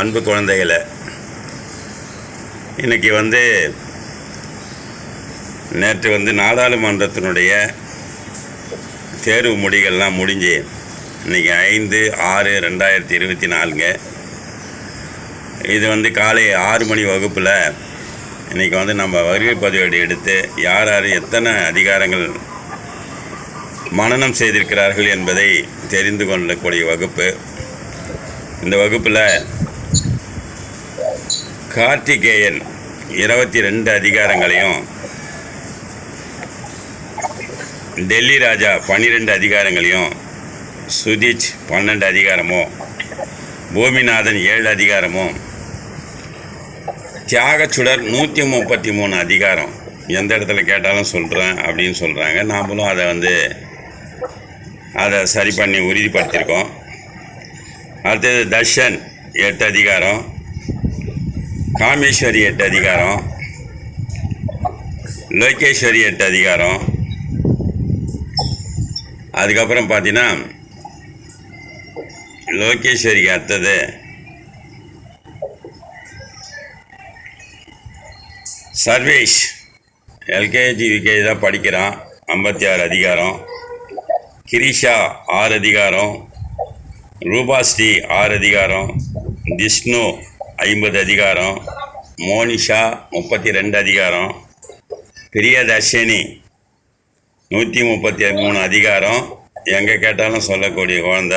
அன்பு குழந்தைகளை இன்றைக்கி வந்து நேற்று வந்து நாடாளுமன்றத்தினுடைய தேர்வு முடிகள்லாம் முடிஞ்சு இன்னைக்கு ஐந்து ஆறு ரெண்டாயிரத்தி இருபத்தி நாலுங்க. இது வந்து காலை ஆறு மணி வகுப்பில் இன்றைக்கி வந்து நம்ம வருகை பதிவேடு எடுத்து யார் யார் எத்தனை அதிகாரங்கள் மனநம் செய்திருக்கிறார்கள் என்பதை தெரிந்து கொள்ளக்கூடிய வகுப்பு. இந்த வகுப்பில் கார்த்திகேயன் இருபத்தி ரெண்டு அதிகாரங்களையும் டெல்லி ராஜா பன்னிரெண்டு அதிகாரங்களையும் சுதீச் பன்னெண்டு அதிகாரமும் பூமிநாதன் ஏழு அதிகாரமும் தியாகச்சுடர் நூற்றி முப்பத்தி மூணு அதிகாரம். எந்த இடத்துல கேட்டாலும் சொல்கிறேன் அப்படின்னு சொல்கிறாங்க நாமளும் அதை வந்து அதை சரி பண்ணி உறுதிப்படுத்தியிருக்கோம். அடுத்தது தர்ஷன் எட்டு அதிகாரம். காமேஸ்வரி எட்டு அதிகாரம். லோகேஸ்வரி எட்டு அதிகாரம். அதுக்கப்புறம் பார்த்தீங்கன்னா லோகேஸ்வரிக்கு அடுத்தது. சர்வேஷ் எல்கேஜி யூகேஜி தான் படிக்கிறான். ஐம்பத்தி ஆறு அதிகாரம். கிரிஷா ஆறு அதிகாரம். ரூபாஸ்ரீ ஆறு அதிகாரம். திஷ்ணு ஐம்பது அதிகாரம் மோனிஷா முப்பத்தி ரெண்டு அதிகாரம் பிரியதர்ஷினி நூற்றி முப்பத்தி மூணு அதிகாரம். எங்கே கேட்டாலும் சொல்லக்கூடிய குழந்த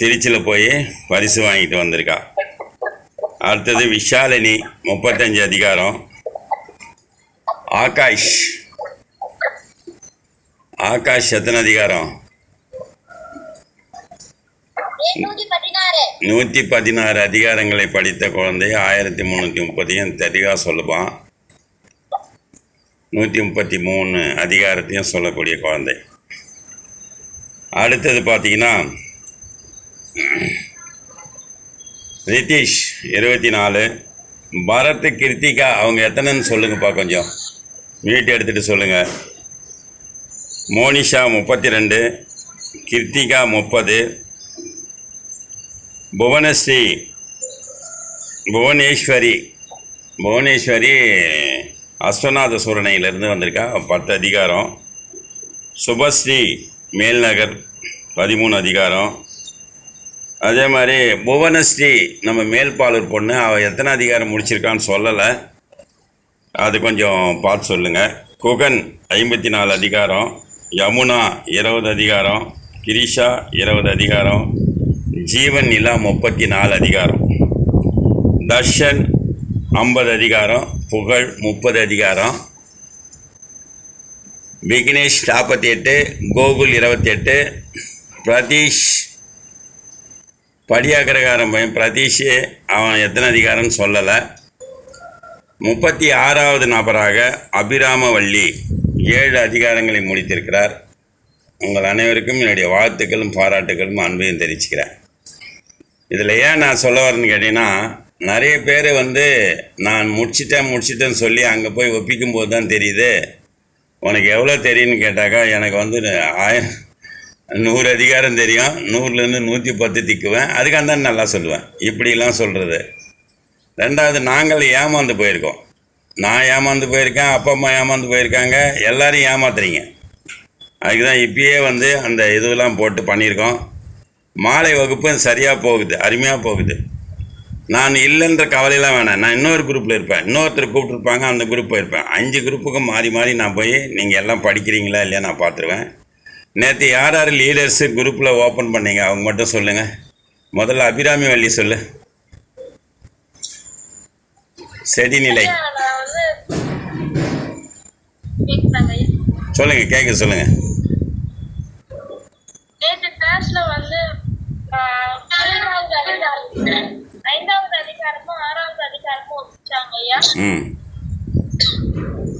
திருச்சியில் போய் பரிசு வாங்கிட்டு வந்திருக்கா. அடுத்தது விஷாலினி முப்பத்தஞ்சு அதிகாரம். ஆகாஷ் ஆகாஷ் எத்தனை அதிகாரம்? நூற்றி பதினாறு. அதிகாரங்களை படித்த குழந்தை ஆயிரத்தி முந்நூற்றி முப்பதையும் தெளிவாக சொல்லுவான். நூற்றி முப்பத்தி மூணு அதிகாரத்தையும் சொல்லக்கூடிய குழந்தை. அடுத்தது பார்த்தீங்கன்னா ரிதீஷ் இருபத்தி நாலு. பரத் கிருத்திகா அவங்க எத்தனைன்னு சொல்லுங்கப்பா கொஞ்சம். மீட் எடுத்துகிட்டு சொல்லுங்கள் மோனிஷா முப்பத்தி ரெண்டு கிருத்திகா முப்பது புவனஸ்ரீ புவனேஸ்வரி புவனேஸ்வரி அஸ்வநாத சூரணையிலேருந்து வந்திருக்கா. பத்து அதிகாரம். சுபஸ்ரீ மேல்நகர் பதிமூணு அதிகாரம். அதே மாதிரி புவனஸ்ரீ நம்ம மேல்பாலூர் பொண்ணு அவள் எத்தனை அதிகாரம் முடிச்சிருக்கான்னு சொல்லலை. அது கொஞ்சம் பார்த்து சொல்லுங்கள் குகன் ஐம்பத்தி நாலு அதிகாரம். யமுனா இருபது அதிகாரம். கிரிஷா இருபது அதிகாரம். ஜீவன் நிலா முப்பத்தி நாலு அதிகாரம். தர்ஷன் ஐம்பது அதிகாரம் புகழ் முப்பது அதிகாரம். விக்னேஷ் நாற்பத்தி எட்டு கோகுல் இருபத்தி எட்டு பிரதீஷ் படியாக்கிரகாரம் பையன் பிரதீஷ் அவன் எத்தனை அதிகாரம்னு சொல்லலை. முப்பத்தி ஆறாவது நபராக அபிராமவள்ளி ஏழு அதிகாரங்களை முடித்திருக்கிறார். உங்கள் அனைவருக்கும் என்னுடைய வாழ்த்துக்களும் பாராட்டுகளும் அன்பையும் தெரிவிச்சுக்கிறேன். இதில் ஏன் நான் சொல்ல வரேன்னு கேட்டிங்கன்னா நிறைய பேர் வந்து நான் முடிச்சிட்டேன் முடிச்சிட்டேன்னு சொல்லி அங்கே போய் ஒப்பிக்கும் போது தான் தெரியுது. உனக்கு எவ்வளோ தெரியும்னு கேட்டாக்கா எனக்கு வந்து ஆயிரம் நூறு அதிகாரம் தெரியும். நூறுலேருந்து நூற்றி பத்து திக்குவேன். அதுக்காக தான் நல்லா சொல்லுவேன். இப்படிலாம் சொல்கிறது ரெண்டாவது நாங்கள் ஏமாந்து போயிருக்கோம். நான் ஏமாந்து போயிருக்கேன் அப்பா அம்மா ஏமாந்து போயிருக்காங்க. எல்லோரும் ஏமாத்துறீங்க. அதுக்கு தான் இப்பயே வந்து அந்த இதுவெல்லாம் போட்டு பண்ணியிருக்கோம். மாலை வகுப்பு சரியாக போகுது அருமையாக போகுது. நான் இல்லைன்ற கவலையெல்லாம் வேணாம். நான் இன்னொரு குரூப்பில் இருப்பேன். இன்னொருத்தர் கூப்பிட்ருப்பாங்க அந்த குரூப் போயிருப்பேன். அஞ்சு குரூப்புக்கும் மாறி மாறி நான் போய் நீங்கள் எல்லாம் படிக்கிறீங்களா இல்லையா நான் பார்த்துருவேன். நேற்று யார் யார் லீடர்ஸு குரூப்பில் ஓப்பன் பண்ணீங்க? அவங்க மட்டும் சொல்லுங்கள் முதல்ல அபிராமி வள்ளி சொல்லு. செடிநிலை. சொல்லுங்கள் கேட்க சொல்லுங்கள் நேற்று கிளாஸ்ல வந்து ஆஹ், ஐந்தாவது அதிகாரம் ஐந்தாவது அதிகாரமும் ஆறாவது அதிகாரமும் ஐயா ம்.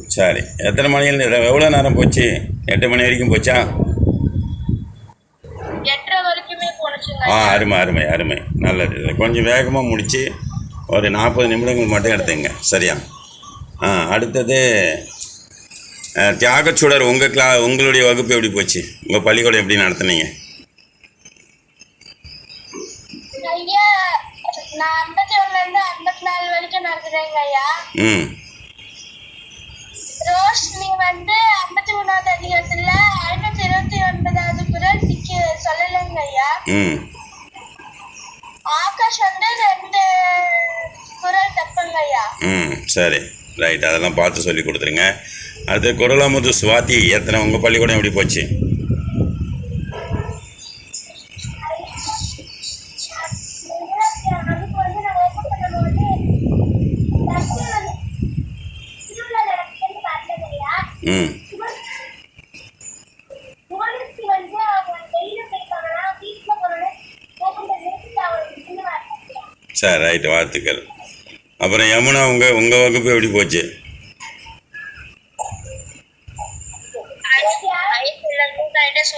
சரி. எத்தனை மணியில் எவ்வளோ நேரம் போச்சு? எட்டு மணி வரைக்கும் போச்சா? ஆ. அருமை அருமை அருமை. நல்லது. கொஞ்சம் வேகமாக முடித்து ஒரு நாற்பது நிமிடங்கள் மட்டும் எடுத்துங்க. சரியா? ஆ அடுத்தது தியாகச்சுடர் உங்கள் கிளா உங்களுடைய வகுப்பு எப்படி போச்சு? உங்கள் பள்ளிக்கூடம் எப்படி நடத்துனீங்க? ஐயா நான் ஐம்பத்தி ஒண்ணுல இருந்து ஐம்பத்தி நாலு வரைக்கும் நடக்கிறேங்க ஐயா. ம். ரோஷினி வந்து ஐம்பத்தி மூணாவது அதிகாரத்துல ஐநூத்தி இருபத்தி ஒன்பதாவது குரல் சிக்கி சொல்லலைங்க ஐயா. ம். ஆகாஷ் வந்து ரெண்டு குரல் தப்புங்க ஐயா. ம் சரி. ரைட் அதெல்லாம் பார்த்து சொல்லி கொடுத்துருங்க. அடுத்து குரலாமுது சுவாதி எத்தனை உங்கள் பள்ளிக்கூடம் எப்படி போச்சு? வார்த்தை சரி ரைட் வாழ்த்துக்கள். அப்புறம் யமுனா உங்கள் உங்கள் வகுப்பு எப்படி போச்சு?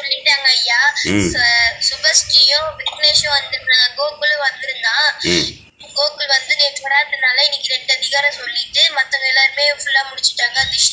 சொல்லிட்டாங்க ஐயா. ம். ச- சுபஸ்ரீயும் விக்னேஷும் வந்திருந்தாங்க. கோகுலும் வந்திருந்தான் ம். கோகுல் வந்து நேற்று வராதனால இன்னைக்கு ரெண்டு அதிகாரம் சொல்லிட்டு மத்தவங்க எல்லாருமே ஃபுல்லா முடிச்சிட்டாங்க. திஷ்